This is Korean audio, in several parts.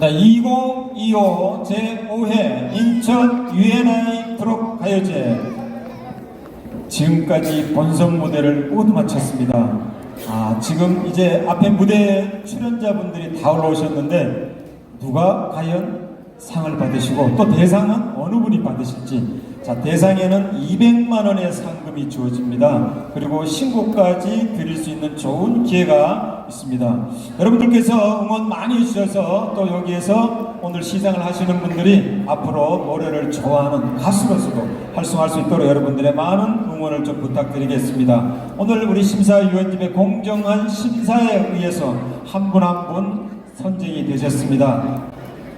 네, 2025 제5회 인천 UNI 트롯 가요제 지금까지 본선 무대를 모두 마쳤습니다. 아, 지금 이제 앞에 무대 출연자분들이 다 올라오셨는데 누가 과연 상을 받으시고 또 대상은 어느 분이 받으실지 자 대상에는 200만 원의 상금이 주어집니다. 그리고 신곡까지 드릴 수 있는 좋은 기회가 있습니다. 여러분들께서 응원 많이 해주셔서 또 여기에서 오늘 시상을 하시는 분들이 앞으로 노래를 좋아하는 가수로서도 활성화할 수 있도록 여러분들의 많은 응원을 좀 부탁드리겠습니다. 오늘 우리 심사위원님의 공정한 심사에 의해서 한 분 한분 선정이 되셨습니다.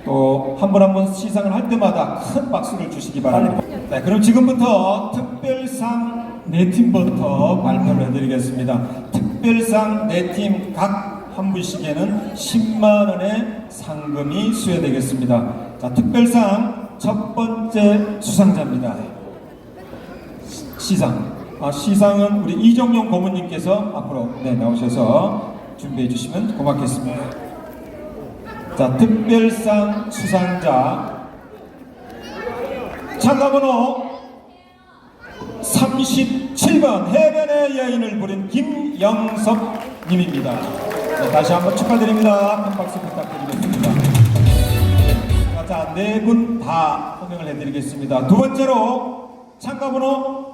또한분한분 시상을 할 때마다 큰 박수를 주시기 바랍니다. 네, 그럼 지금부터 특별상 네 팀부터 발표를 해드리겠습니다. 특별상 네 팀 각 한 분씩에는 10만 원의 상금이 수여되겠습니다. 자, 특별상 첫 번째 수상자입니다. 시- 시상. 아, 시상은 우리 이정용 고문님께서 앞으로 네, 나오셔서 준비해 주시면 고맙겠습니다. 자, 특별상 수상자 참가번호 37번 해변의 여인을 부른 김영섭님입니다. 네, 다시 한번 축하드립니다. 큰 박수 부탁드리겠습니다. 자, 네 분 다 호명을 해드리겠습니다. 두 번째로 참가번호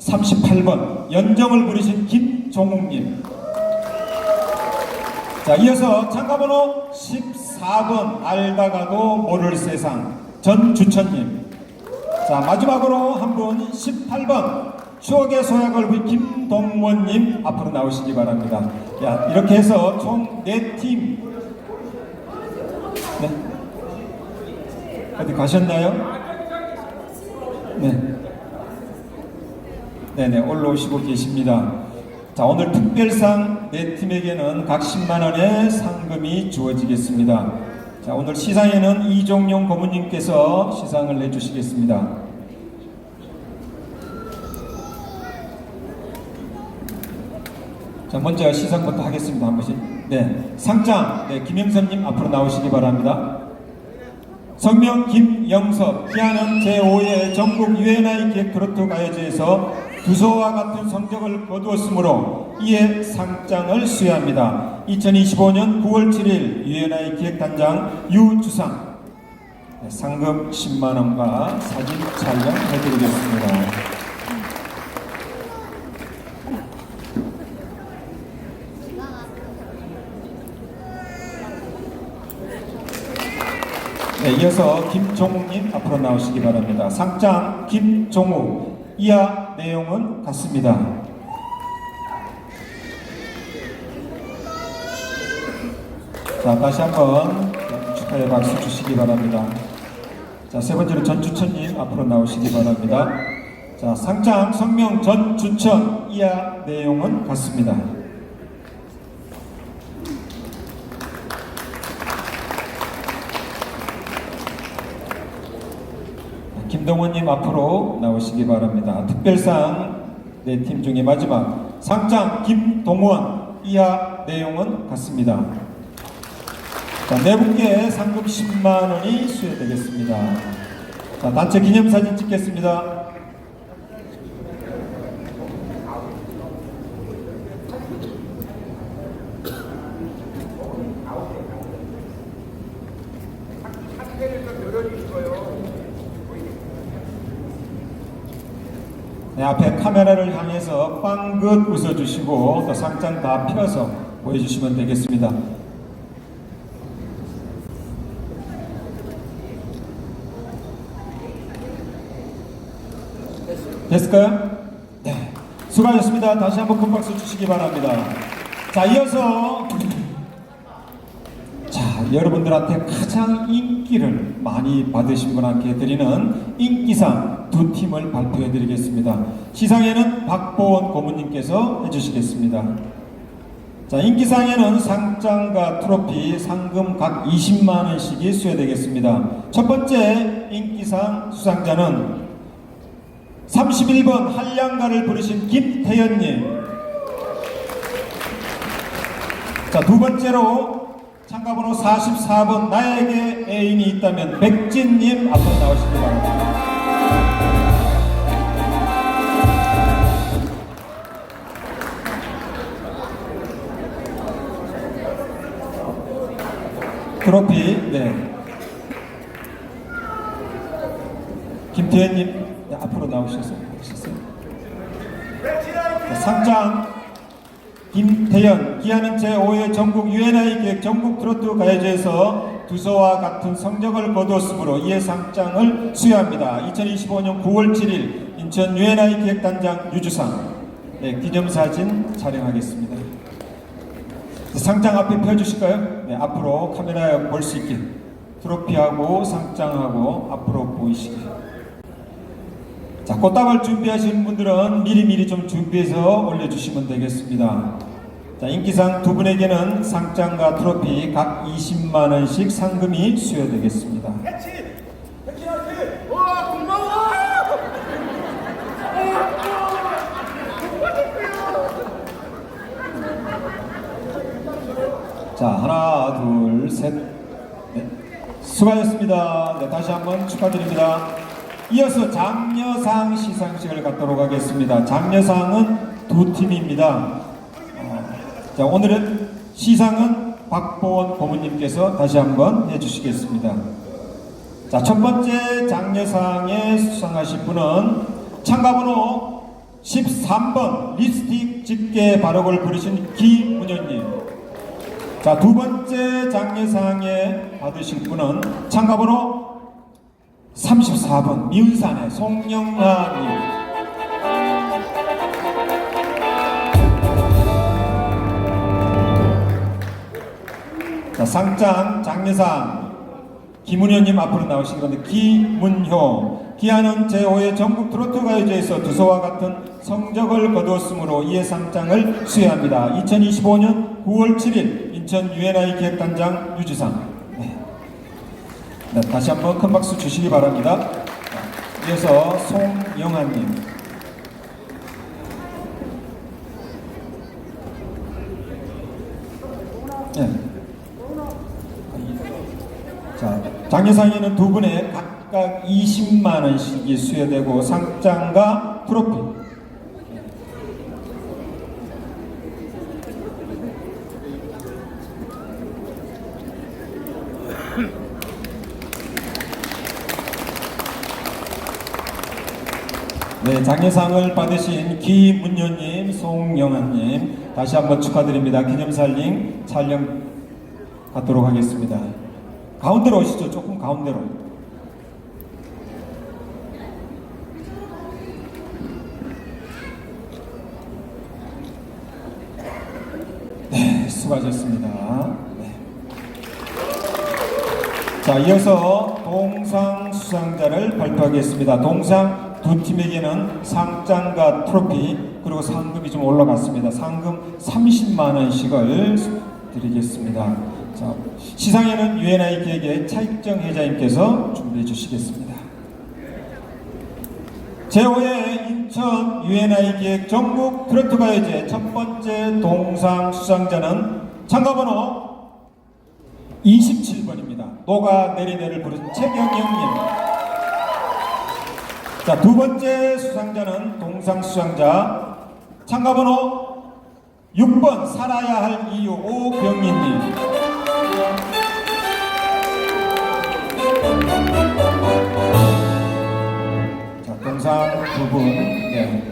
38번 연정을 부르신 김종욱님. 자, 이어서 참가번호 14번 알다가도 모를 세상 전주천님. 자, 마지막으로 한 분 18번 추억의 소약을 김동원님 앞으로 나오시기 바랍니다. 야, 이렇게 해서 총 4팀. 네. 어디 가셨나요? 네. 네네, 올라오시고 계십니다. 자, 오늘 특별상 네 팀에게는 각 10만 원의 상금이 주어지겠습니다. 자, 오늘 시상에는 이종용 고문님께서 시상을 해주시겠습니다. 자, 먼저 시상부터 하겠습니다. 한 번씩. 네, 상장, 네, 김영선님 앞으로 나오시기 바랍니다. 성명 김영섭, 피아는 제5회 전국 UNI 기획 트로트 가요제에서 두소와 같은 성적을 거두었으므로 이에 상장을 수여합니다. 2025년 9월 7일 UNI 기획단장 유주상 네, 상금 10만 원과 사진 촬영 해드리겠습니다. 네, 이어서 김종욱님 앞으로 나오시기 바랍니다. 상장 김종욱 이하 내용은 같습니다. 자, 다시 한번 축하의 박수 주시기 바랍니다. 자, 세 번째로 전주천님 앞으로 나오시기 바랍니다. 자, 상장 성명 전주천 이하 내용은 같습니다. 김동원님 앞으로 나오시기 바랍니다. 특별상 네 팀 중에 마지막 상장 김동원 이하 내용은 같습니다. 자, 네 분께 상금 10만 원이 수여되겠습니다. 자, 단체 기념사진 찍겠습니다. 네, 앞에 카메라를 향해서 빵긋 웃어주시고 또 상장 다 펴서 보여주시면 되겠습니다. 됐을까요? 네. 수고하셨습니다. 다시 한번 큰 박수 주시기 바랍니다. 자, 이어서 자, 여러분들한테 가장 인기를 많이 받으신 분한테 드리는 인기상 두 팀을 발표해 드리겠습니다. 시상에는 박보원 고문님께서 해주시겠습니다. 자, 인기상에는 상장과 트로피, 상금 각 20만 원씩이 수여되겠습니다. 첫 번째 인기상 수상자는 31번 한량가를 부르신 김태현님. 자, 두 번째로 참가번호 44번 나에게 애인이 있다면 백진님 앞으로 나오시기 바랍니다. 트로피, 네. 김태현님 네, 앞으로 나오셨어요. 네, 상장 김 태현 기아는 제5회 전국 UNI 기획 전국 트로트 가요제에서 두서와 같은 성적을 거두었으므로 이에 상장을 수여합니다. 2025년 9월 7일 인천 UNI 기획단장 유주상 네, 기념사진 촬영하겠습니다. 상장 앞에 펴주실까요? 네, 앞으로 카메라에 볼 수 있게 트로피하고 상장하고 앞으로 보이시게. 자, 꽃다발 준비하시는 분들은 미리미리 좀 준비해서 올려주시면 되겠습니다. 자, 인기상 두 분에게는 상장과 트로피 각 20만 원씩 상금이 수여되겠습니다. 자, 하나, 둘, 셋. 네. 수고하셨습니다. 네, 다시 한번 축하드립니다. 이어서 장려상 시상식을 갖도록 하겠습니다. 장려상은 두 팀입니다. 어, 자, 오늘은 시상은 박보원 고문님께서 다시 한번 해주시겠습니다. 자, 첫 번째 장려상에 수상하실 분은 참가번호 13번 립스틱 집게 발효를 부르신 기문현님. 자, 두 번째 장려상에 받으실 분은 참가번호 34번 미운산의 송영아님. 자, 상장 장려상 김은효님 앞으로 나오신 건데 기문효 기아는 제5회 전국 트로트 가요제에서 두서와 같은 성적을 거두었으므로 이에 상장을 수여합니다. 2025년 9월 7일 인천 UNI 기획단장 유지상 네. 네, 다시 한번 큰 박수 주시기 바랍니다. 자, 이어서 송영아님 네. 자, 장려상에는 두 분의 각각 20만 원씩이 수여되고 상장과 트로피. 네, 장려상을 받으신 기문효님, 송영환님 다시 한번 축하드립니다. 기념살링 촬영 갖도록 하겠습니다. 가운데로 오시죠. 조금 가운데로. 네, 수고하셨습니다. 네. 자, 이어서 동상 수상자를 발표하겠습니다. 동상 두 팀에게는 상장과 트로피 그리고 상금이 좀 올라갔습니다. 상금 30만 원씩을 드리겠습니다. 자, 시상에는 UNI 기획의 차익정 회장님께서 준비해 주시겠습니다. 제5회 인천 UNI 기획 전국 트로트 가요제 첫 번째 동상 수상자는 참가번호 27번입니다. 노가 내리내를 부른 최경영님. 자, 두 번째 수상자는 동상 수상자 참가번호 6번 살아야 할 이유 오병민님. 분. 네.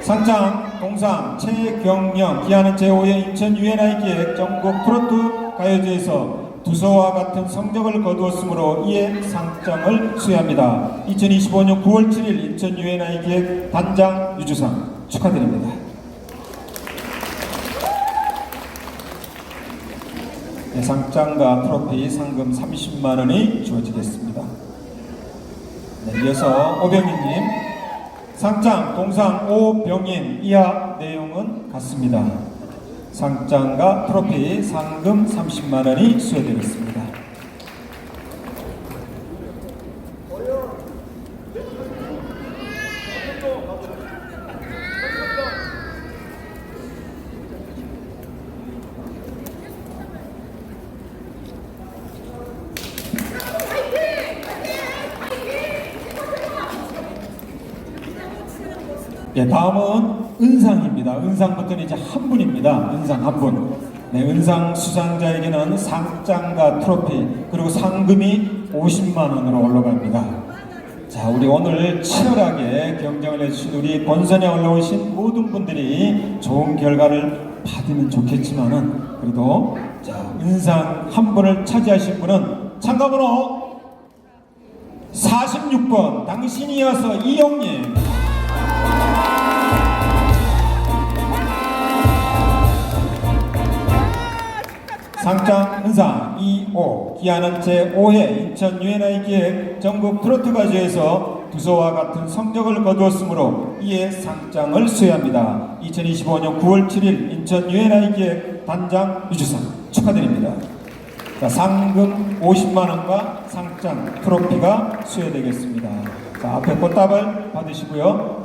상장 동상 최경영 기아는 제5회 인천 UNI 기획 전국 트로트 가요제에서 두서와 같은 성적을 거두었으므로 이에 상장을 수여합니다. 2025년 9월 7일 인천 UNI 기획 단장 유주상 축하드립니다. 네, 상장과 트로피 상금 30만 원이 주어지겠습니다. 네, 이어서 오병희님 상장 동상 오병인 이하 내용은 같습니다. 상장과 트로피 상금 30만 원이 수여되겠습니다. 예, 다음은 은상입니다. 은상부터는 이제 한 분입니다. 은상 한 분. 네, 은상 수상자에게는 상장과 트로피 그리고 상금이 50만 원으로 올라갑니다. 자, 우리 오늘 치열하게 경쟁을 해주신 우리 본선에 올라오신 모든 분들이 좋은 결과를 받으면 좋겠지만은 그래도 자, 은상 한 분을 차지하신 분은 참가번호 46번 당신이어서 이영님 상장 은상 2호 기아는 제5회 인천 UNI 기획 전국 트로트 가수에서 두소와 같은 성적을 거두었으므로 이에 상장을 수여합니다. 2025년 9월 7일 인천 UNI 기획 단장 유주상 축하드립니다. 자, 상금 50만 원과 상장 트로피가 수여되겠습니다. 자, 앞에 꽃다발 받으시고요.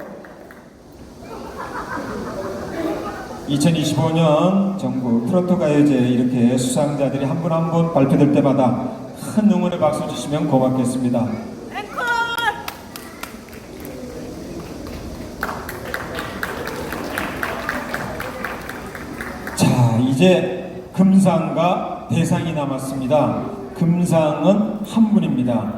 2025년 전국 트로트 가요제 이렇게 수상자들이 한 분 한 분 발표될 때마다 큰 응원의 박수 주시면 고맙겠습니다. 이제 금상과 대상이 남았습니다. 금상은 한 분입니다.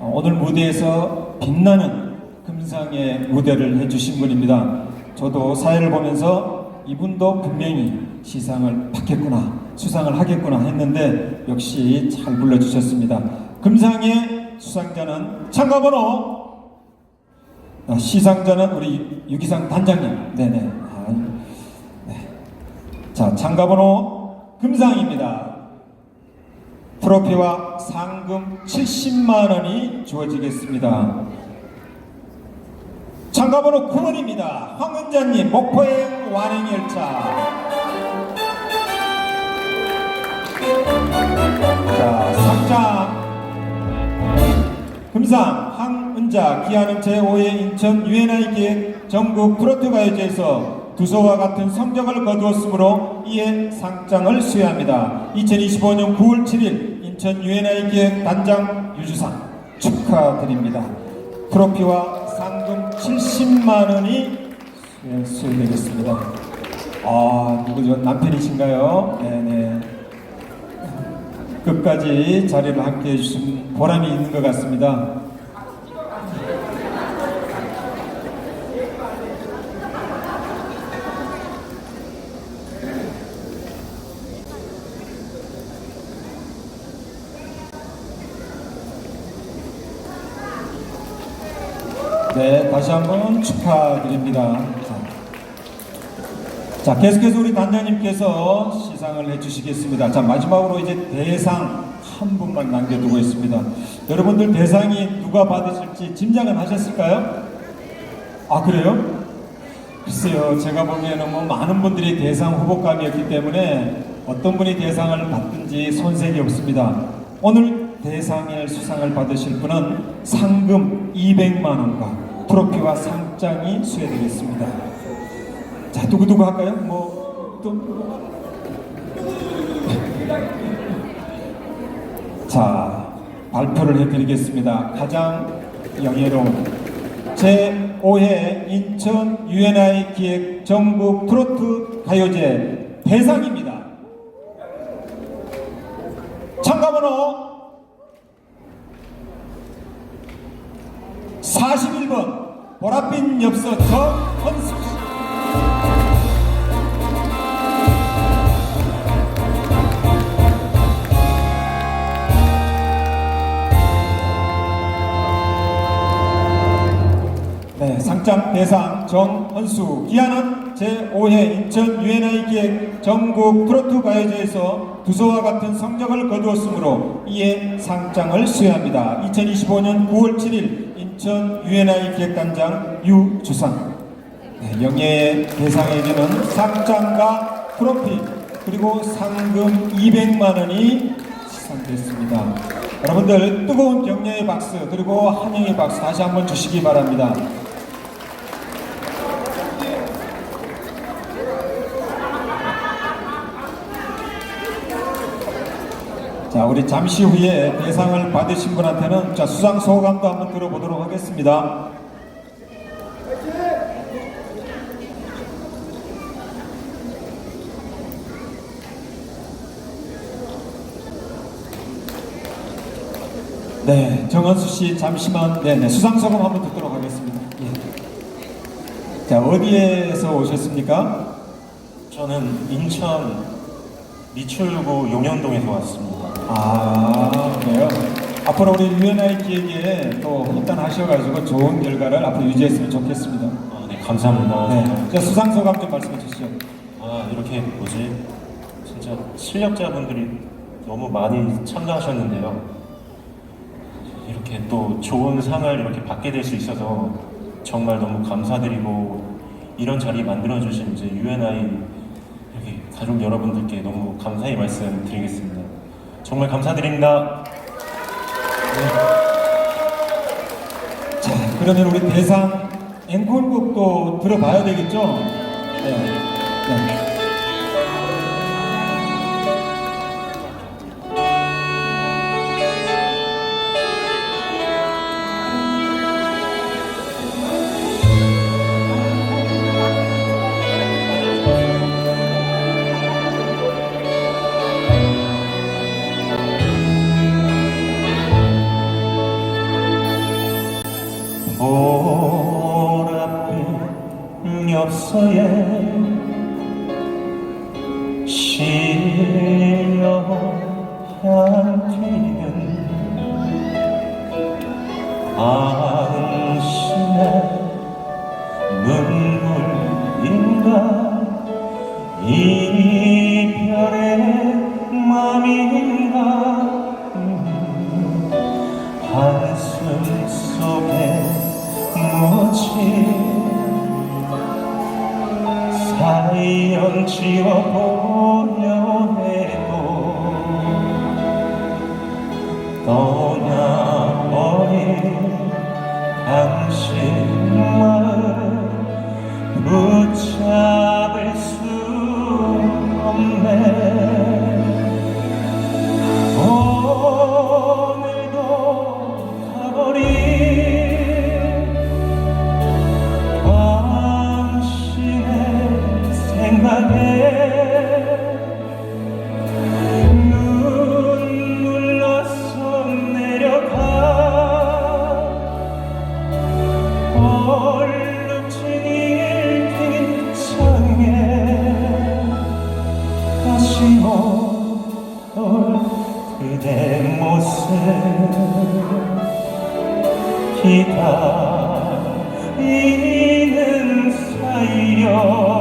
어, 오늘 무대에서 빛나는 금상의 무대를 해주신 분입니다. 저도 사회를 보면서 이분도 분명히 시상을 받겠구나, 수상을 하겠구나 했는데 역시 잘 불러주셨습니다. 금상의 수상자는 참가번호 아, 시상자는 우리 유기상 단장님. 네네. 아, 자, 참가번호 금상입니다. 트로피와 상금 70만 원이 주어지겠습니다. 참가번호 9번입니다. 황은자님, 목포행 완행열차. 자, 상장. 금상 황은자 기아는 제5회 인천 UNI 기획 전국 트로트 가요제에서 두소와 같은 성적을 거두었으므로 이에 상장을 수여합니다. 2025년 9월 7일 인천 UNI 기획 단장 유주상 축하드립니다. 트로피와 상금 70만 원이 수여- 수여되겠습니다. 아, 누구죠? 남편이신가요? 네네. 끝까지 자리를 함께 해주신 보람이 있는 것 같습니다. 네, 다시 한번 축하드립니다. 자, 자, 계속해서 우리 단장님께서 시상을 해주시겠습니다. 자, 마지막으로 이제 대상 한 분만 남겨두고 있습니다. 여러분들 대상이 누가 받으실지 짐작은 하셨을까요? 아, 그래요? 글쎄요, 제가 보기에는 뭐 많은 분들이 대상 후보감이었기 때문에 어떤 분이 대상을 받든지 손색이 없습니다. 오늘 대상의 수상을 받으실 분은 상금 200만 원과 트로피와 상장이 수여되겠습니다. 자, 두구두구 할까요? 뭐, 또. 자, 발표를 해드리겠습니다. 가장 영예로운 제5회 인천 UNI 기획 전국 트로트 가요제 대상입니다. 참가번호 41번 보랏빛 엽서 정헌숙 씨. 네, 상장 대상 정헌수 기아는 제5회 인천 UNI 기획 전국 트로트 가요제에서 두소와 같은 성적을 거두었으므로 이에 상장을 수여합니다. 2025년 9월 7일 인천 UNI 기획단장 유주상 네, 영예의 대상에게는 상장과 트로피 그리고 상금 200만 원이 시상됐습니다. 여러분들 뜨거운 격려의 박수 그리고 환영의 박수 다시 한번 주시기 바랍니다. 자, 우리 잠시 후에 대상을 받으신 분한테는 자, 수상 소감도 한번 들어보도록 하겠습니다. 네, 정원수 씨 잠시만 네, 네, 수상 소감 한번 듣도록 하겠습니다. 예. 자, 어디에서 오셨습니까? 저는 인천 미출구 용현동에서 왔습니다. 아, 그래요. 앞으로 우리 유엔아이 기획에 또 입단하셔가지고 좋은 결과를 앞으로 유지했으면 좋겠습니다. 아, 네, 감사합니다. 네, 자, 수상 소감 좀 말씀해 주시죠. 아, 이렇게 뭐지? 진짜 실력자분들이 너무 많이 참가하셨는데요. 이렇게 또 좋은 상을 이렇게 받게 될 수 있어서 정말 너무 감사드리고 이런 자리 만들어주신 이제 UNI 가족 여러분들께 너무 감사의 말씀 드리겠습니다. 정말 감사드립니다. 자, 그러면 우리 대상 앵콜곡도 들어봐야 되겠죠? 네. 네. 향기는 당 그대 모습 기다리는 사이여